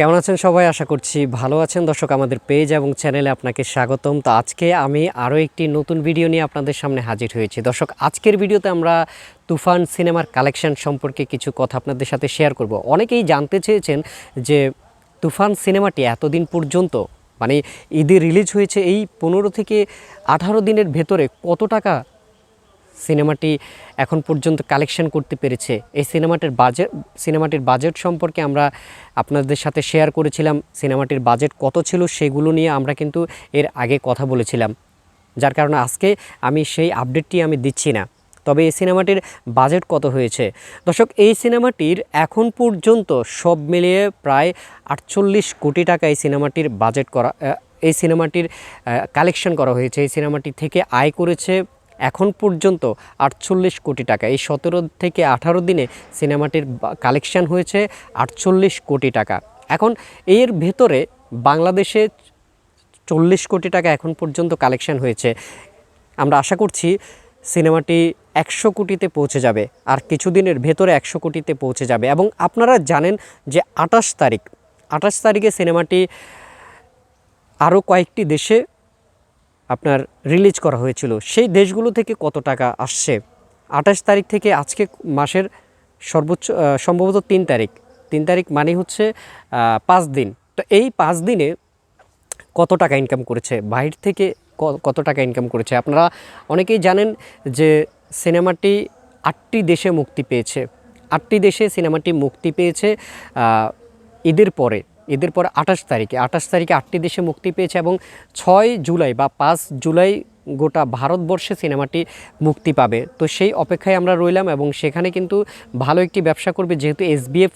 কেমন আছেন সবাই? আশা করছি ভালো আছেন। দর্শক, আমাদের পেজ এবং চ্যানেলে আপনাকে স্বাগতম। তো আজকে আমি আরও একটি নতুন ভিডিও নিয়ে আপনাদের সামনে হাজির হয়েছি। দর্শক, আজকের ভিডিওতে আমরা তুফান সিনেমার কালেকশন সম্পর্কে কিছু কথা আপনাদের সাথে শেয়ার করব। অনেকেই জানতে চেয়েছেন যে তুফান সিনেমাটি এতদিন পর্যন্ত মানে ঈদে রিলিজ হয়েছে এই পনেরো থেকে আঠারো দিনের ভেতরে কত টাকা সিনেমাটি এখন পর্যন্ত কালেকশন করতে পেরেছে। এই সিনেমাটির বাজেট সিনেমাটির বাজেট সম্পর্কে আমরা আপনাদের সাথে শেয়ার করেছিলাম, সিনেমাটির বাজেট কত ছিল সেগুলো নিয়ে আমরা কিন্তু এর আগে কথা বলেছিলাম। যার কারণে আজকে আমি সেই আপডেটটি আমি দিচ্ছি না। তবে এই সিনেমাটির বাজেট কত হয়েছে? দর্শক, এই সিনেমাটির এখন পর্যন্ত সব মিলিয়ে প্রায় আটচল্লিশ কোটি টাকা এই সিনেমাটির বাজেট করা এই সিনেমাটির কালেকশন করা হয়েছে। এই সিনেমাটি থেকে আয় করেছে এখন পর্যন্ত আটচল্লিশ কোটি টাকা। এই সতেরো থেকে আঠারো দিনে সিনেমাটির কালেকশন হয়েছে আটচল্লিশ কোটি টাকা। এখন এর ভেতরে বাংলাদেশে চল্লিশ কোটি টাকা এখন পর্যন্ত কালেকশান হয়েছে। আমরা আশা করছি সিনেমাটি একশো কোটিতে পৌঁছে যাবে আর কিছুদিনের ভেতরে একশো কোটিতে পৌঁছে যাবে। এবং আপনারা জানেন যে আঠাশ তারিখ, আঠাশ তারিখে সিনেমাটি আরও কয়েকটি দেশে আপনার রিলিজ করা হয়েছিল। সেই দেশগুলো থেকে কত টাকা আসছে? আঠাশ তারিখ থেকে আজকে মাসের সর্বোচ্চ সম্ভবত তিন তারিখ। তিন তারিখ মানে হচ্ছে পাঁচ দিন। তো এই পাঁচ দিনে কত টাকা ইনকাম করেছে? বাহির থেকে কত টাকা ইনকাম করেছে? আপনারা অনেকেই জানেন যে সিনেমাটি আটটি দেশে মুক্তি পেয়েছে। আটটি দেশে সিনেমাটি মুক্তি পেয়েছে ঈদের পরে। ঈদের পর আঠাশ তারিখে। আঠাশ তারিখে আটটি দেশে মুক্তি পেয়েছে এবং ছয় জুলাই বা পাঁচ জুলাই গোটা ভারতবর্ষে সিনেমাটি মুক্তি পাবে। তো সেই অপেক্ষায় আমরা রইলাম এবং সেখানে কিন্তু ভালো একটি ব্যবসা করবে যেহেতু এসবিএফ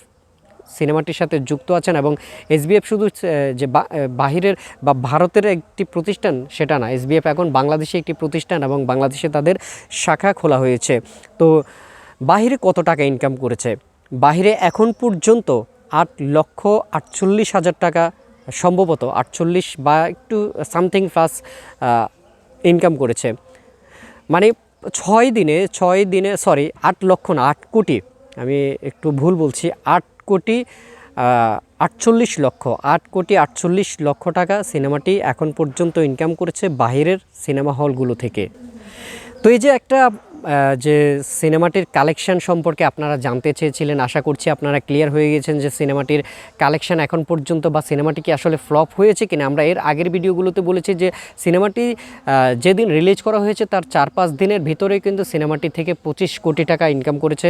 সিনেমাটির সাথে যুক্ত আছেন এবং এসবিএফ শুধু যে বাহিরের বা ভারতের একটি প্রতিষ্ঠান সেটা না। এসবিএফ এখন বাংলাদেশে একটি প্রতিষ্ঠান এবং বাংলাদেশে তাদের শাখা খোলা হয়েছে। তো বাহিরে কত টাকা ইনকাম করেছে? বাহিরে এখন পর্যন্ত আট লক্ষ আটচল্লিশ হাজার টাকা সম্ভবত আটচল্লিশ বা একটু সামথিং প্লাস ইনকাম করেছে। মানে ছয় দিনে ছয় দিনে সরি আট লক্ষ না, আট কোটি, আমি একটু ভুল বলছি, আট কোটি আটচল্লিশ লক্ষ, আট কোটি আটচল্লিশ লক্ষ টাকা সিনেমাটি এখন পর্যন্ত ইনকাম করেছে বাহিরের সিনেমা হলগুলো থেকে। তো এই যে একটা যে সিনেমাটির কালেকশন সম্পর্কে আপনারা জানতে চেয়েছিলেন, আশা করছি আপনারা ক্লিয়ার হয়ে গেছেন যে সিনেমাটির কালেকশন এখন পর্যন্ত বা সিনেমাটি কি আসলে ফ্লপ হয়েছে কিনা। আমরা এর আগের ভিডিওগুলোতে বলেছি যে সিনেমাটি যেদিন রিলিজ করা হয়েছে তার চার পাঁচ দিনের ভিতরে কিন্তু সিনেমাটি থেকে পঁচিশ কোটি টাকা ইনকাম করেছে।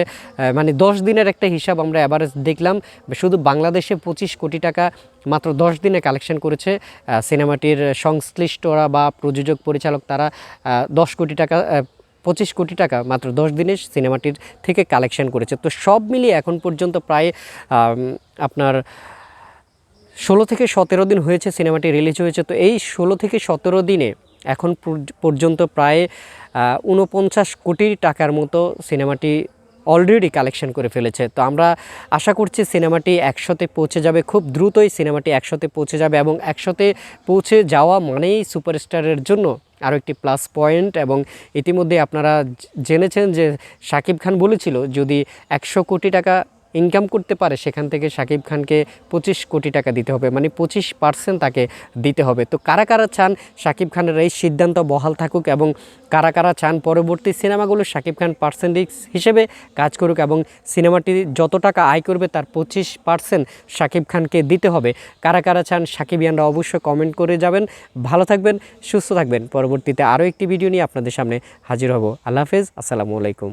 মানে দশ দিনের একটা হিসাব আমরা অ্যাভারেজ দেখলাম, শুধু বাংলাদেশে পঁচিশ কোটি টাকা মাত্র দশ দিনে কালেকশন করেছে। সিনেমাটির সংশ্লিষ্টরা বা প্রযোজক পরিচালক তারা দশ কোটি টাকা পঁচিশ কোটি টাকা মাত্র দশ দিনে সিনেমাটির থেকে কালেকশন করেছে। তো সব মিলিয়ে এখন পর্যন্ত প্রায় আপনার ষোলো থেকে সতেরো দিন হয়েছে সিনেমাটি রিলিজ হয়েছে। তো এই ষোলো থেকে সতেরো দিনে এখন পর্যন্ত প্রায় ঊনপঞ্চাশ কোটি টাকার মতো সিনেমাটি অলরেডি কালেকশন করে ফেলেছে। তো আমরা আশা করছি সিনেমাটি একশোতে পৌঁছে যাবে, খুব দ্রুতই সিনেমাটি একশোতে পৌঁছে যাবে এবং একশোতে পৌঁছে যাওয়া মানেই সুপারস্টারের জন্য আরও একটি প্লাস পয়েন্ট এবং ইতিমধ্যে আপনারা জেনেছেন যে সাকিব খান বলেছিল, যদি একশো কোটি টাকা ইনকাম করতে পারে, সেখান থেকে শাকিব খানকে পঁচিশ কোটি টাকা দিতে হবে মানে পঁচিশ পার্সেন্ট তাকে দিতে হবে। তো কারা কারা চান শাকিব খানের এই সিদ্ধান্ত বহাল থাকুক এবং কারা কারা চান পরবর্তী সিনেমাগুলো শাকিব খান পার্সেন্টেজ হিসেবে কাজ করুক এবং সিনেমাটি যত টাকা আয় করবে তার পঁচিশ পার্সেন্ট শাকিব খানকে দিতে হবে। কারা কারা চান সাকিব সাকিবিয়ানরা অবশ্যই কমেন্ট করে যাবেন। ভালো থাকবেন, সুস্থ থাকবেন। পরবর্তীতে আরও একটি ভিডিও নিয়ে আপনাদের সামনে হাজির হব। আল্লাহ হাফেজ, আসসালামু আলাইকুম।